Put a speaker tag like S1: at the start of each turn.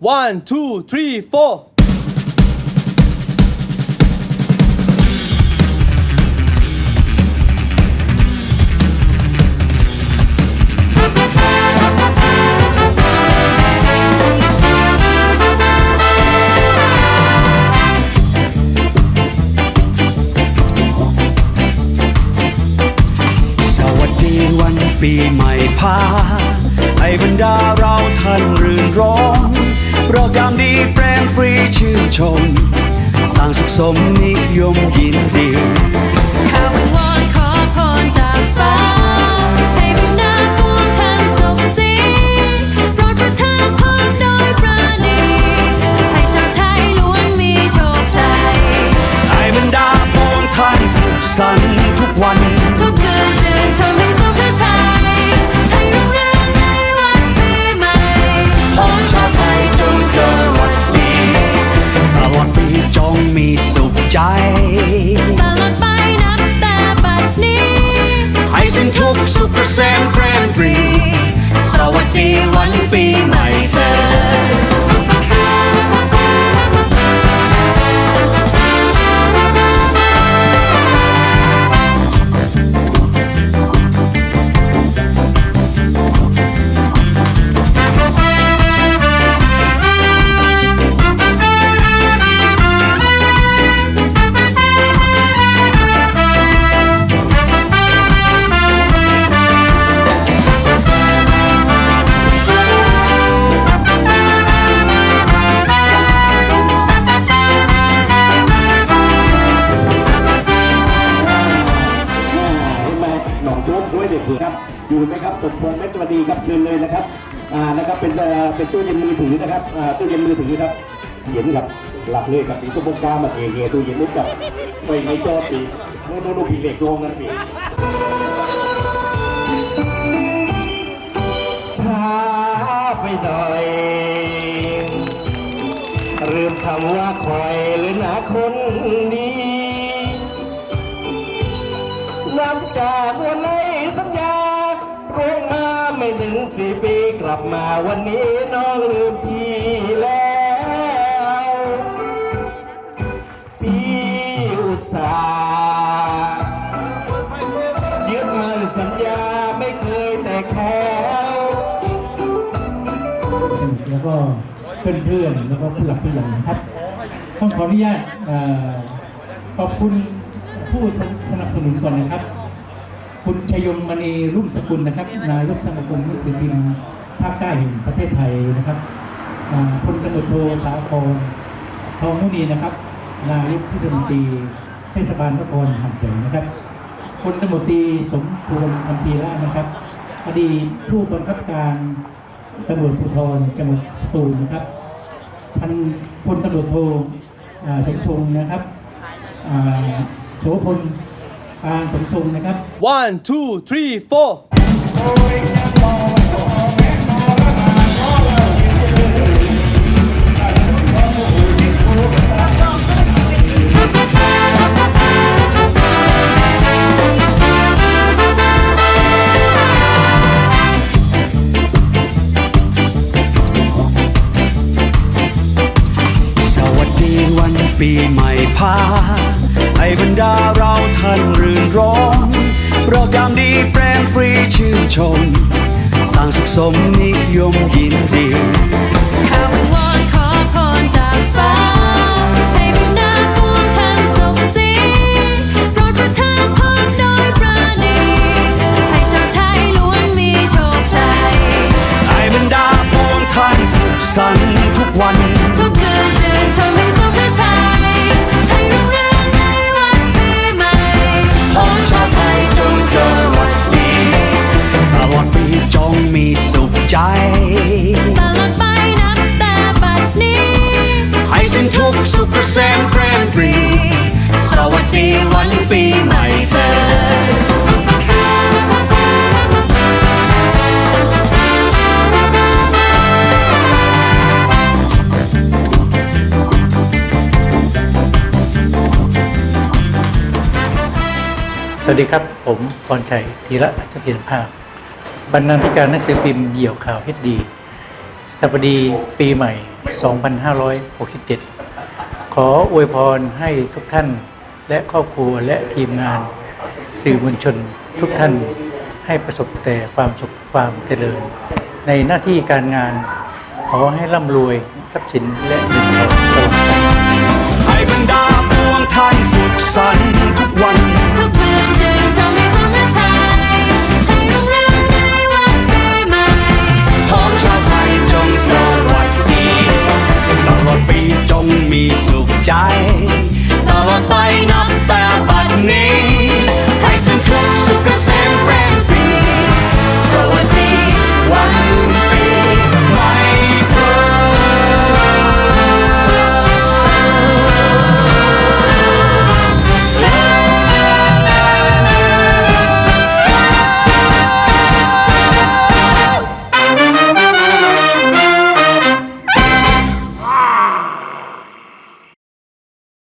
S1: One, two, three, four.
S2: สวัสดีวันปีใหม่พาให้บรรดาเราท่านรื่นรม เรายามดีแฟรงปรีชื่นชม ต่างสุขสมนิยมยินดี
S3: กข์สุ
S2: ข
S3: เหน
S2: อ
S4: งโจ๊กด้วยเด็กถือครับอยู่ไหมครับสมพงษ์เม็ดวดีครับเชิญเลยนะครับอ่านะครับเป็นเป็นตู้เย็นมือถือนะครับอ่าตู้เย็นมือถือครับเย็นครับหลับเลยครับอีกตัวบงกล้ามาเกเกตู้เย็นนิดกับไปไม่จอปีโน่นโน่นปีเล็กลงนั่นปีช้าไปหน่อยลืมคำว่าคอยหรือหนาคนดี นับจากวันไหนสัญญาร่วงมาไม่ถึงสี่ปีกลับมาวันนี้น้องลืมพี่แล้ว พี่อุตส่าห์ยึดมันสัญญาไม่เคยแต่แค่
S5: แล้วก็เพื่อนๆแล้วก็ผู้หลักผู้ใหญ่นะครับ ต้องขออนุญาตขอบคุณ ผู้สนับสนุนก่อนนะครับ คุณชยงมณีรุ่งสกุลนะครับ นายกสมาคมหนังสือพิมพ์ภาคใต้แห่งประเทศไทยนะครับพลตำรวจโทสาครทองมุนีนะครับ นายกเทศมนตรีเทศบาลนครหัดใหญ่นะครับพลตำรวจตรีสมควรคำปีระนะครับอดีตผู้บังคับการตำรวจภูธรจังหวัดสตูลนะครับพันพลตำรวจโทสมชงนะครับ โสพลปานสมชงนะครับ
S1: One, two, three, four.
S2: ปีใหม่พา ให้บรรดาเราท่านรื่นรมเรายามดีแปรงปรีชื่นชม ต่างสุขสมนิยมยินดี
S3: สุขเก
S2: ษมเพรนปรีสวัสดีวันปีใหม่เธอ
S5: สวัสดีครับ ผมพรชัยธีระเสถียรภาพ บรรณาธิการหนังสือพิมพ์เหี่ยวข่าวเพชรดีสวัสดีปีใหม่ 2567 ขออวยพรให้ทุกท่าน และครอบครัวและทีมงาน สื่อมวลชนทุกท่านให้ประสบแต่ความสุขความเจริญ ในหน้าที่การงาน ขอให้ร่ำรวยทรัพย์สินและเงินทองตลอดไป
S2: ใจ